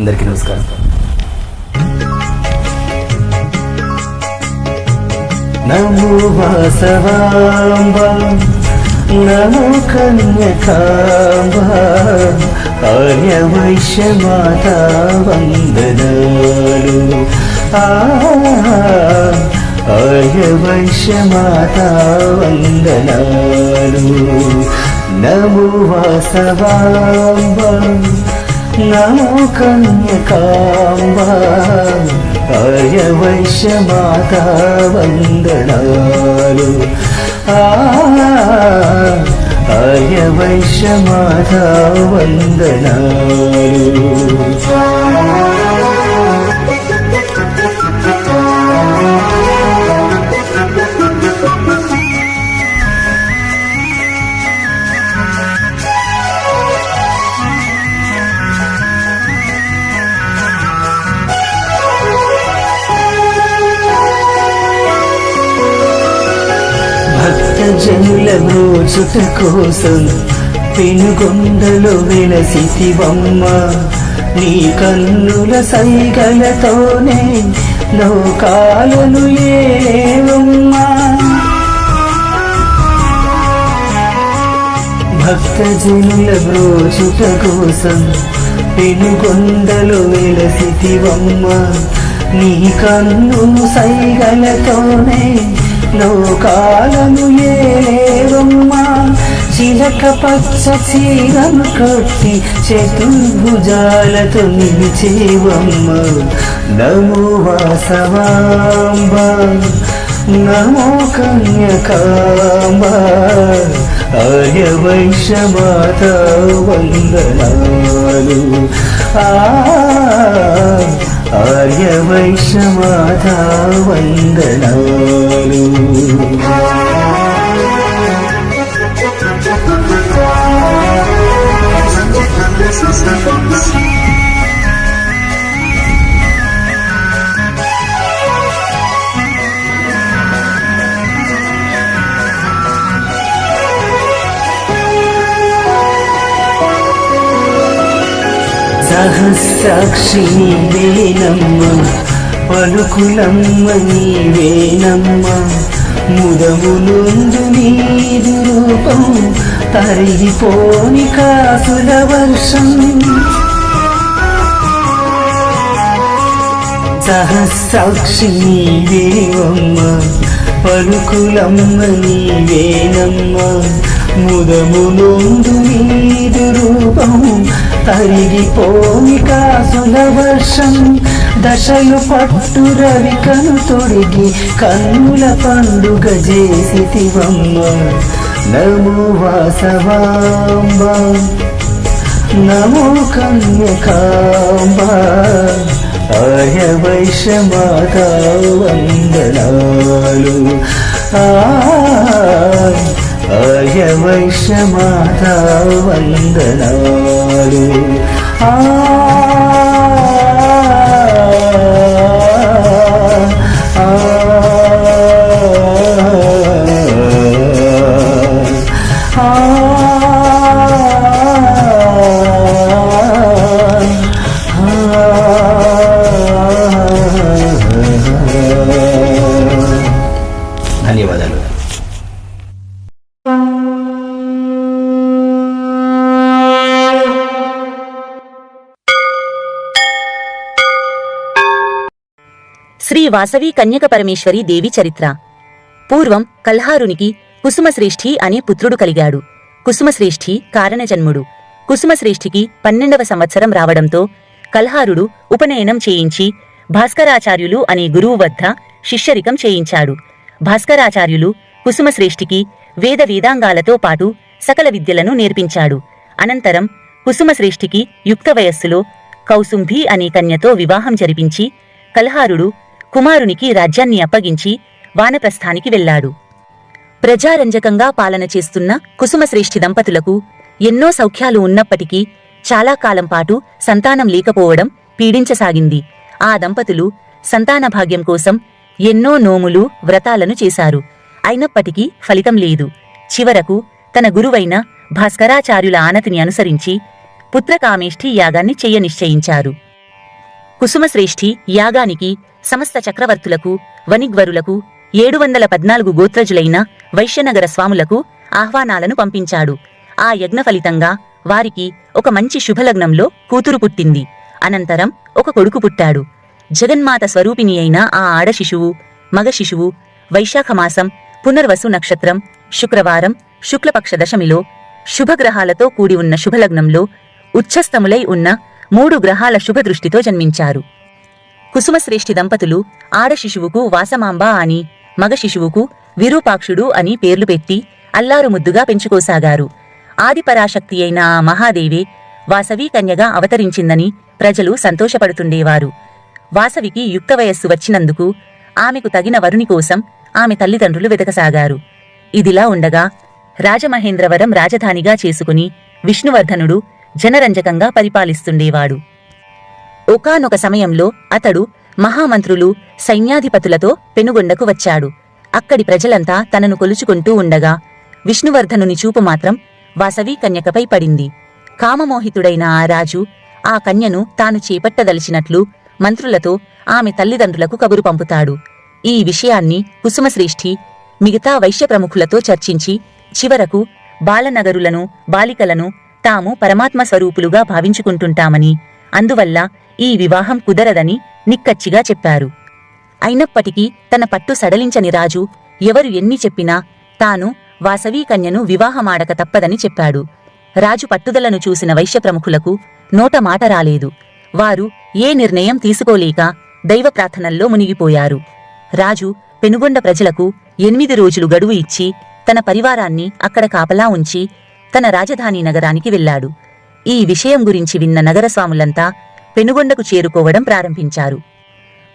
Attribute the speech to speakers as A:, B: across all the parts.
A: అందరికీ నమస్కారం. నమో వాసవాంబ నమో కన్యకాంబ ఆర్య వైశ్య మాతా వందనాలు. ఆ, వైశ్య మాతా వందనాలు. నమో వాసవాంబ నమో కన్యకాంబ ఆర్య వైశ్య వందనాలు ఆ, మాత వందనాలు జనుల బ్రోచుట కోసం పెనుగొండలు వెలసివమ్మ నీ కన్నుల సైగలతోనే లోకాలను ఏవమ్మా. భక్త జనుల బ్రోచుట కోసం పెనుగొండలు వెలసివమ్మ నీ కన్ను సైగలతోనే లోకాలను ఏలేవమ్మా చిలక పచ్చ చీరను కట్టి చతుర్భుజాలతో నిలిచేవమ్మ. నమో వాసవాంబ నమో కన్యకాంబ ఆర్య వైశ్య వందనాలు. ఆ, ఆర్య వైశ్య మాత సాక్షి నీవేనమ్మ పలుకులమ్మ నీవేనమ్మ. ముదములుందు నీదు రూపం తరిగిపోని కాసుల వర్షం. సహసాక్షి నీవేవమ్మ పలుకులమ్మ నీవేనమ్మ. ముదములుందు నీదు రూపం తరిగిపోని కాసుల వర్షం. దశలు పట్టు రవి కను తొడిగి కన్నుల పండుగ చేసి తివమ్మ నమో వాసవాంబ. నమో కన్యకాంబ. ఆర్య వైశ్యమాత వందనాలు. ఆ, ఆర్య వైశ్య మాతా వందనాలు
B: వాసవి కన్యక పరమేశ్వరి దేవి చరిత్ర. పూర్వం కల్హారునికి కుసుమశ్రేష్ఠి అనే పుత్రుడు కలిగాడు. కుసుమశ్రేష్ఠి కారణజన్ముడు. కుసుమశ్రేష్ఠికి పన్నెండవ సంవత్సరం రావడంతో కల్హారుడు ఉపనయనం చేయించి భాస్కరాచార్యులు అనే గురువు వద్ద శిష్యరికం చేయించాడు. భాస్కరాచార్యులు కుసుమశ్రేష్ఠికి వేద వేదాంగాలతో పాటు సకల విద్యలను నేర్పించాడు. అనంతరం కుసుమశ్రేష్ఠికి యుక్త వయస్సులో కౌసుంభి అనే కన్యతో వివాహం జరిపించి కల్హారుడు కుమారునికి రాజ్యాన్ని అప్పగించి వానప్రస్థానికి వెళ్ళాడు. ప్రజారంజకంగా పాలన చేస్తున్న కుసుమశ్రేష్ఠి దంపతులకు ఎన్నో సౌఖ్యాలు ఉన్నప్పటికీ చాలా కాలం పాటు సంతానం లేకపోవడం పీడించసాగింది. ఆ దంపతులు సంతాన భాగ్యం కోసం ఎన్నో నోములు వ్రతాలను చేశారు. అయినప్పటికీ ఫలితం లేదు. చివరకు తన గురువైన భాస్కరాచార్యుల ఆనతిని అనుసరించి పుత్రకామేష్ఠి యాగాన్ని చెయ్య నిశ్చయించారు కుసుమశ్రేష్ఠి యాగానికి సమస్త చక్రవర్తులకు వనిగ్వరులకు ఏడు వందల పద్నాలుగు గోత్రజులైన వైశ్యనగర స్వాములకు ఆహ్వానాలను పంపించాడు. ఆ యజ్ఞ ఫలితంగా వారికి ఒక మంచి శుభలగ్నంలో కూతురు పుట్టింది. అనంతరం ఒక కొడుకు పుట్టాడు. జగన్మాత స్వరూపిణి అయిన ఆ ఆడ శిశువు మగ శిశువు వైశాఖమాసం పునర్వసు నక్షత్రం శుక్రవారం శుక్లపక్ష దశమిలో శుభగ్రహాలతో కూడి ఉన్న శుభలగ్నంలో ఉచ్ఛస్తములై ఉన్న మూడు గ్రహాల శుభదృష్టితో జన్మించారు. కుసుమశ్రేష్ఠి దంపతులు ఆడ శిశువుకు వాసమాంబ అని మగ శిశువుకు విరూపాక్షుడు అని పేర్లు పెట్టి అల్లారు ముద్దుగా పెంచుకోసాగారు. ఆదిపరాశక్తి అయిన ఆ మహాదేవి వాసవి కన్యగా అవతరించిందని ప్రజలు సంతోషపడుతుండేవారు. వాసవికి యుక్త వయస్సు వచ్చినందుకు ఆమెకు తగిన వరుని కోసం ఆమె తల్లిదండ్రులు వెతకసాగారు. ఇదిలా ఉండగా రాజమహేంద్రవరం రాజధానిగా చేసుకుని విష్ణువర్ధనుడు జనరంజకంగా పరిపాలిస్తుండేవాడు. ఒకానొక సమయంలో అతడు మహామంత్రులు సైన్యాధిపతులతో పెనుగొండకు వచ్చాడు. అక్కడి ప్రజలంతా తనను కొలుచుకుంటూ ఉండగా విష్ణువర్ధనుని చూపు మాత్రం వాసవి కన్యకపై పడింది. కామమోహితుడైన ఆ రాజు ఆ కన్యను తాను చేపట్టదలిచినట్లు మంత్రులతో ఆమె తల్లిదండ్రులకు కబురు పంపుతాడు. ఈ విషయాన్ని కుసుమశ్రేష్ఠి మిగతా వైశ్య ప్రముఖులతో చర్చించి చివరకు బాలనగరులను బాలికలను తాము పరమాత్మ స్వరూపులుగా భావించుకుంటుంటామని. అందువల్ల ఈ వివాహం కుదరదని నిక్కచ్చిగా చెప్పారు. అయినప్పటికీ తన పట్టు సడలించని రాజు ఎవరు ఎన్ని చెప్పినా తాను వాసవీ కన్యను వివాహమాడక తప్పదని చెప్పాడు. రాజు పట్టుదలను చూసిన వైశ్య ప్రముఖులకు నోట మాట రాలేదు. వారు ఏ నిర్ణయం తీసుకోలేక దైవ ప్రార్థనల్లో మునిగిపోయారు. రాజు పెనుగొండ ప్రజలకు ఎనిమిది రోజులు గడువు ఇచ్చి తన పరివారాన్ని అక్కడ కాపలా ఉంచి తన రాజధాని నగరానికి వెళ్ళాడు. ఈ విషయం గురించి విన్న నగరస్వాములంతా పెనుగొండకు చేరుకోవడం ప్రారంభించారు.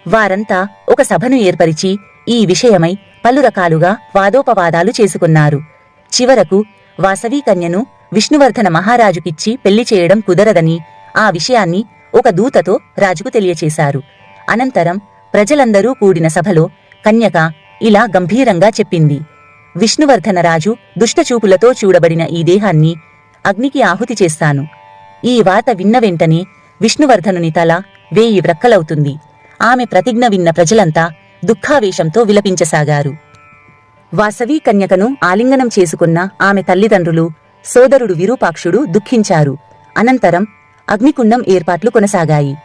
B: వారంతా ఒక సభను ఏర్పరిచి ఈ విషయమై పలు రకాలుగా వాదోపవాదాలు చేసుకున్నారు. చివరకు వాసవీ కన్యను విష్ణువర్ధన మహారాజుకిచ్చి పెళ్ళి చేయడం కుదరదని ఆ విషయాన్ని ఒక దూతతో రాజుకు తెలియచేశారు. అనంతరం ప్రజలందరూ కూడిన సభలో కన్యక ఇలా గంభీరంగా చెప్పింది. విష్ణువర్ధన రాజు దుష్టచూపులతో చూడబడిన ఈ దేహాన్ని అగ్నికి ఆహుతి చేస్తాను. ఈ వాత విన్న వెంటనే విష్ణువర్ధనుని తల వేయి వ్రక్కలవుతుంది. ఆమె ప్రతిజ్ఞ విన్న ప్రజలంతా దుఃఖావేశంతో విలపించసాగారు. వాసవీ కన్యకను ఆలింగనం చేసుకున్న ఆమె తల్లిదండ్రులు సోదరుడు విరూపాక్షుడు దుఃఖించారు. అనంతరం అగ్నికుండం ఏర్పాట్లు కొనసాగాయి.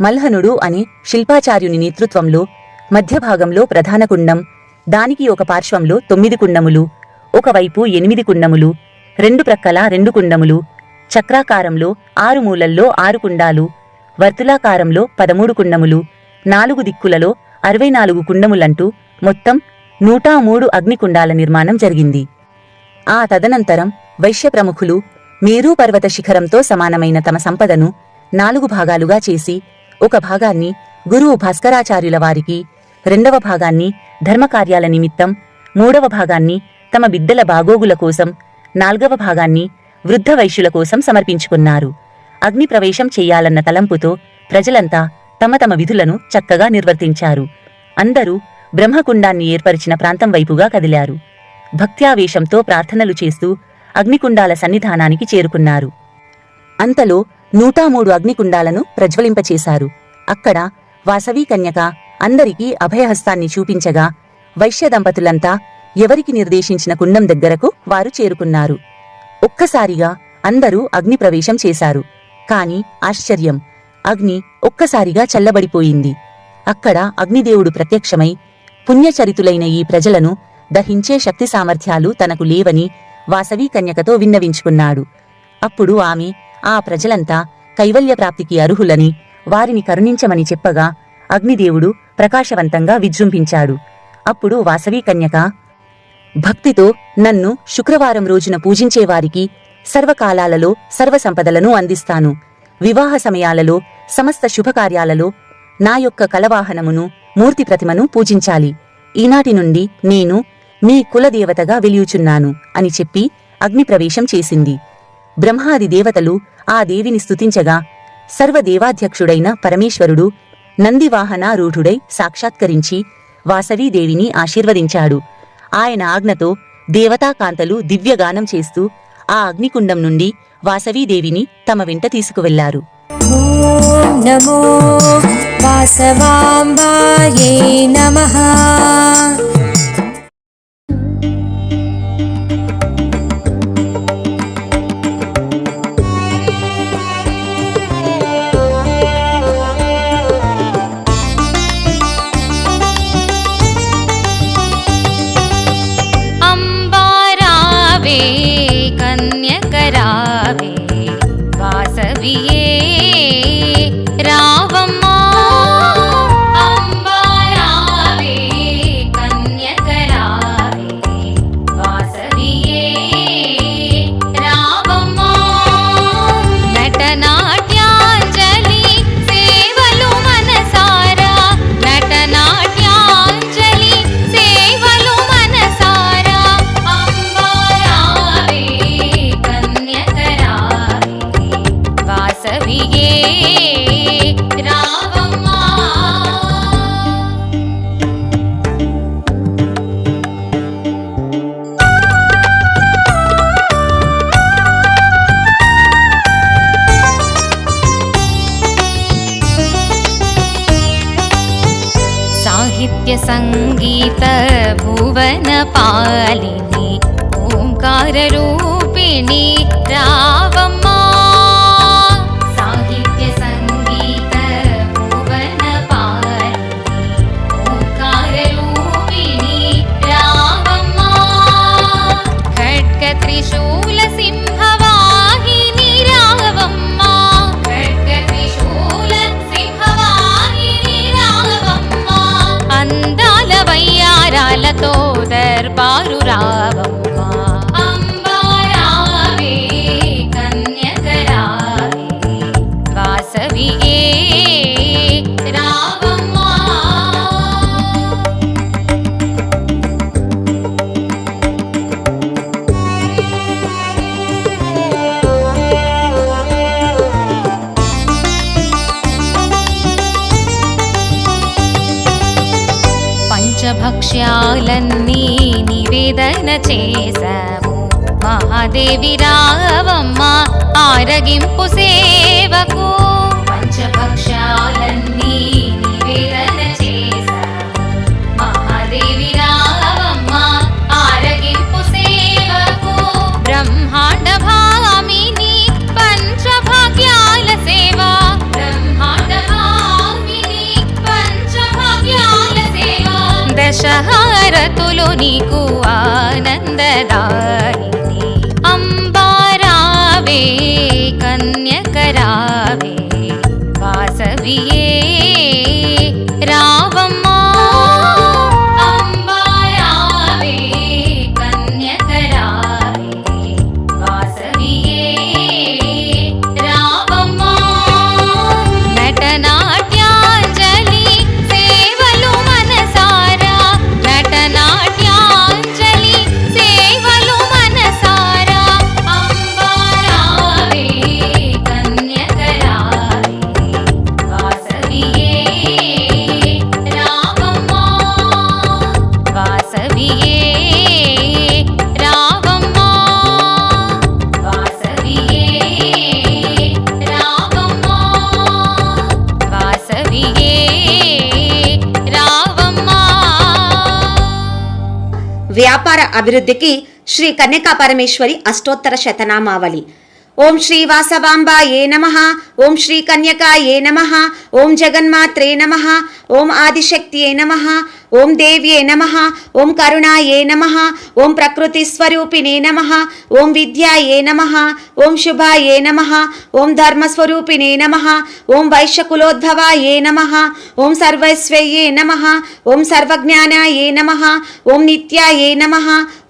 B: మల్హనుడు అనే శిల్పాచార్యుని నేతృత్వంలో మధ్యభాగంలో ప్రధాన కుండం దానికి ఒక పార్శ్వంలో తొమ్మిది కుండములు ఒకవైపు ఎనిమిది కుండములు రెండు ప్రక్కల రెండు కుండములు చక్రాకారంలో ఆరు మూలల్లో ఆరు కుండాలు వర్తులాకారంలో పదమూడు కుండములు నాలుగు దిక్కులలో అరవై నాలుగు కుండములంటూ మొత్తం నూటా మూడు అగ్నికుండాల నిర్మాణం జరిగింది. ఆ తదనంతరం వైశ్య ప్రముఖులు మేరూ పర్వత శిఖరంతో సమానమైన తమ సంపదను నాలుగు భాగాలుగా చేసి ఒక భాగాన్ని గురువు భాస్కరాచార్యుల వారికి రెండవ భాగాన్ని ధర్మకార్యాల నిమిత్తం మూడవ భాగాన్ని తమ బిడ్డల బాగోగుల కోసం నాల్గవ భాగాన్ని వృద్ధ వైశ్యుల కోసం సమర్పించుకున్నారు. అగ్ని ప్రవేశం చెయ్యాలన్న తలంపుతో ప్రజలంతా తమ తమ విధులను చక్కగా నిర్వర్తించారు. అందరూ బ్రహ్మకుండాన్ని ఏర్పరిచిన ప్రాంతం వైపుగా కదిలారు. భక్త్యావేశంతో ప్రార్థనలు చేస్తూ అగ్నికుండాల సన్నిధానానికి చేరుకున్నారు. అంతలో నూటా మూడు అగ్నికుండాలను ప్రజ్వలింపచేశారు. అక్కడ వాసవీ కన్యక అందరికీ అభయహస్తాన్ని చూపించగా వైశ్య దంపతులంతా ఎవరికి నిర్దేశించిన కుండం దగ్గరకు వారు చేరుకున్నారు. ఒక్కసారిగా అందరూ అగ్నిప్రవేశం చేశారు. కాని ఆశ్చర్యం అగ్ని ఒక్కసారిగా చల్లబడిపోయింది. అక్కడ అగ్నిదేవుడు ప్రత్యక్షమై పుణ్యచరితులైన ఈ ప్రజలను దహించే శక్తి సామర్థ్యాలు తనకు లేవని వాసవీ కన్యకతో విన్నవించుకున్నాడు. అప్పుడు ఆమె ఆ ప్రజలంతా కైవల్య ప్రాప్తికి అర్హులని వారిని కరుణించమని చెప్పగా అగ్నిదేవుడు ప్రకాశవంతంగా విజృంభించాడు. అప్పుడు వాసవి కన్యక భక్తితో నన్ను శుక్రవారం రోజున పూజించేవారికి సర్వకాలాలలో సర్వసంపదలను అందిస్తాను. వివాహ సమయాలలో సమస్త శుభకార్యాలలో నా యొక్క కలవాహనమును మూర్తి ప్రతిమను పూజించాలి. ఈనాటి నుండి నేను మీ కులదేవతగా వెలియుచున్నాను అని చెప్పి అగ్నిప్రవేశం చేసింది. బ్రహ్మాది దేవతలు ఆ దేవిని స్తుతించగా సర్వదేవాధ్యక్షుడైన పరమేశ్వరుడు నందివాహన రూఢుడై సాక్షాత్కరించి వాసవీదేవిని ఆశీర్వదించాడు. ఆయన ఆజ్ఞతో దేవతాకాంతలు దివ్యగానం చేస్తూ ఆ అగ్నికుండం నుండి వాసవీదేవిని తమ వెంట
C: తీసుకువెళ్ళారు. నమో వాసవాంబాయే నమహా सङ्गीतभुवनपालिनि ओङ्काररूपिणि పంచభక్ష్యాలన్నీ నివేదన చేశాము మహాదేవి రావమ్మ ఆరగింపు సేవకు. పంచభక్ష్యాలన్నీ దశహారతులు నీకు ఆనందదాయిని. అంబారావే కన్యకరావే వాసవియే
D: అభివృద్ధికి శ్రీ కన్యకా పరమేశ్వరి అష్టోత్తర శతనామావళి. ఓం శ్రీ వాసవాంబ ఏ నమ ఓం శ్రీ కన్యకా ఏ నమ ఓం జగన్మాత్రే నమ ఓం ఆదిశక్తి ఏ నమ ఓం దేవ్యే నమ ఓం కరుణాయే నమ ఓం ప్రకృతి స్వరూపిణే నమ ఓం విద్యాయే నమ ఓం శుభాయే నమ ఓం ధర్మస్వరూపిణే నమ ఓం వైశ్యకులోద్భవాయే నమ ఓం సర్వస్వయ్యే నమ ఓం సర్వజ్ఞానాయే నమ ఓం నిత్యాయే నమ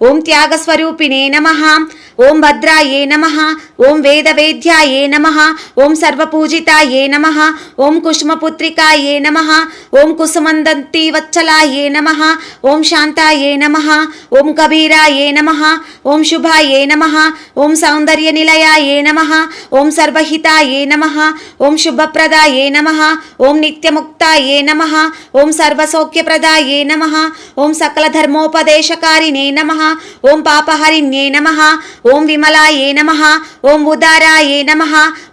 D: ఓం త్యాగస్వరూపిణే నమ ఓం భద్రాయే నమ ఓం వేదవేద్యాయే నమ ఓం సర్వపూజితాయే నమ ఓం కుసుమపుత్రికాయే నమ ఓం కుసుమందంతి వత్సలాయే నమ ఓం శాంతాయే నమ ఓం కబీరాయే నమ ఓం శుభాయే నమ ఓం సౌందర్య నిలయాయే నమ ఓం సర్వహితాయే నమ ఓం శుభప్రదాయే నమ ఓం నిత్యముక్తాయే నమ ఓం సర్వసౌఖ్యప్రదాయే నమ ఓం సకల ధర్మోపదేశకారిణే నమ ఓం పాపహరిణ్యే నమ ఓం విమలాయే నమ ఓం ఉదారాయే నమ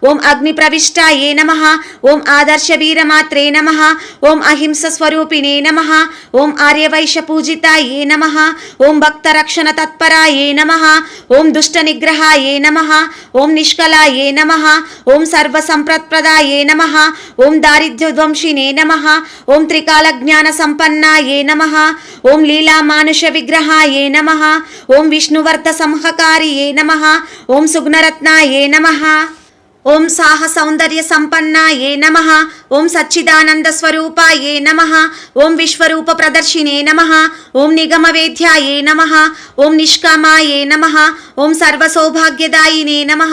D: ఓం అగ్ని ప్రవిష్టాయే నమ ఓం ఆదర్శ వీరమాత్రే నమ ఓం అహింస స్వరూపిణే నమ ఓం ఆర్యవైశ్య పూజితాయే నమ ఓం భక్త రక్షణ తత్పరాయే నమ ఓం దుష్ట నిగ్రహాయే నమ ఓం నిష్కలాయే నమ ఓం సర్వ సంప్రత్ప్రదాయే నమ ఓం దారిద్ర్యధ్వంసినే నమ ఓం త్రికాల జ్ఞాన సంపన్నాయే నమ ఓం లీలా మానుష విగ్రహాయే నమ ఓం విష్ణువర్ధ సంహకారియే నమ ఓం సుగ్నరత్నాయే నమ ఓం సాహ సౌందర్య సంపన్న ఏ నమ ఓం సచ్చిదానంద స్వరూప ఏ నమ ఓం విశ్వరూప ప్రదర్శినే నమ ఓం నిగమ ఏ నమ ఓం నిష్కామ ఏ నమ ఓం సర్వ సౌభాగ్యదాయినే నమ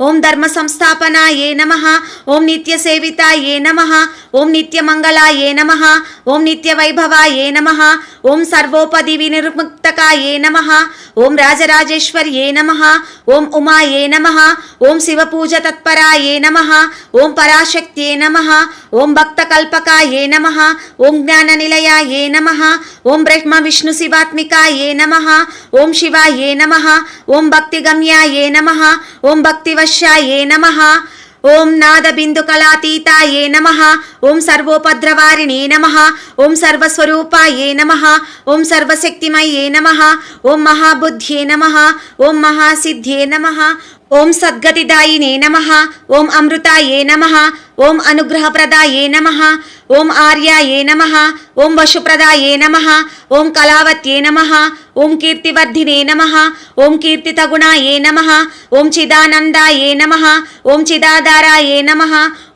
D: ఓం ధర్మ సంస్థాపన ఏ నమ ఓం నిత్య సేవిత ఏ నమ ఓం నిత్యమంగళ ఏ నమ ఓం నిత్య వైభవ ఏ నమ ఓం సర్వోపది వినిర్ముక్తక ఏ నమ ఓం రాజరాజేశ్వర్యే ఏ నమ ఓం ఉమా ఏ నమ ఓం శివపూజ తత్పర నమ ఓం భక్త కల్పకాయే నమ ఓం జ్ఞాన నిలయాయే నమ ఓం బ్రహ్మ విష్ణు శివాత్మికాయే నమ ఓం శివాయే నమ ఓం భక్తిగమ్యాయే నమ ఓం భక్తివశ్యాయే నమ ఓం నాద బిందు కళాతీతాయే నమ ఓం సర్వోపద్రవారిణే నమ ఓం సర్వస్వరూపాయే నమ ఓం సర్వశక్తిమయే నమ ఓం మహాబుద్ధ్యే నమ ఓం మహాసిద్ధ్యే నమ ఓం సద్గతిదాయినే నమ ఓం అమృతాయే నమ ఓం అనుగ్రహప్రదాయే నమ ఓం ఆర్యాయే నమ ఓం వశుప్రదాయే నమ ఓం కళావత్యే నమ ఓం కీర్తివర్ధినే నమ ఓం కీర్తితగుణాయే నమ ఓం చిదానందాయే నమ ఓం చిదాధారాయే నమ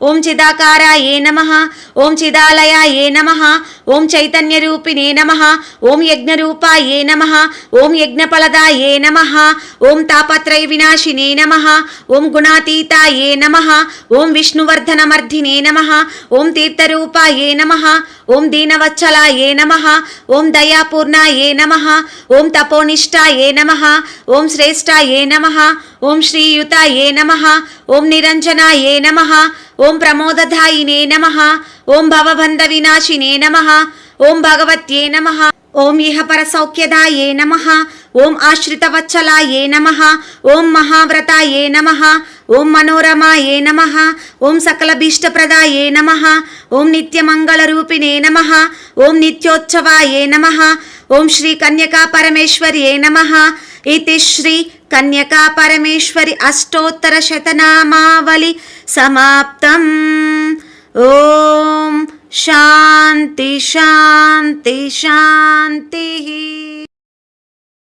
D: ఓం చిదాకారాయే నమ ఓం చిదాలయాయే నమ ఓం చైతన్యరూపిణే నమ ఓం యజ్ఞరూపాయే నమ ఓం యజ్ఞఫలదాయే నమ ఓం తాపత్రయ వినాశినే నమ ఓం గుణాతీతాయే నమ ఓం విష్ణువర్ధనమర్ధినే నమ ఓం తీర్థరూపాయే నమ ఓం దీనవత్సలాయే నమ ఓం దయాపూర్ణాయే నమ ఓం తపోనిష్టాయే నమ ఓం శ్రేష్టాయే నమ ఓం శ్రీయుతాయే నమ ఓం నిరంజనాయే నమ ఓం ప్రమోదధాయినే నమ ఓం భవబంధ వినాశినే నమ ఓం భగవత్యే నమ ఓం ఇహ పరసౌఖ్యదాయే నమ ఓం ఆశ్రితవత్సలాయే నమ ఓం మహావ్రతాయే నమ ఓం మనోరమాయే నమ ఓం సకలభీష్టప్రదాయే నమ ఓం నిత్యమంగళరూపిణే నమ ఓం నిత్యోత్సవాయే నమ ఓం శ్రీ కన్యకా పరమేశ్వర్యే నమ ఇది శ్రీ కన్యకా పరమేశ్వరి అష్టోత్తర శతనామావళి సమాప్తం. ఓం शांति शांति शान्तिः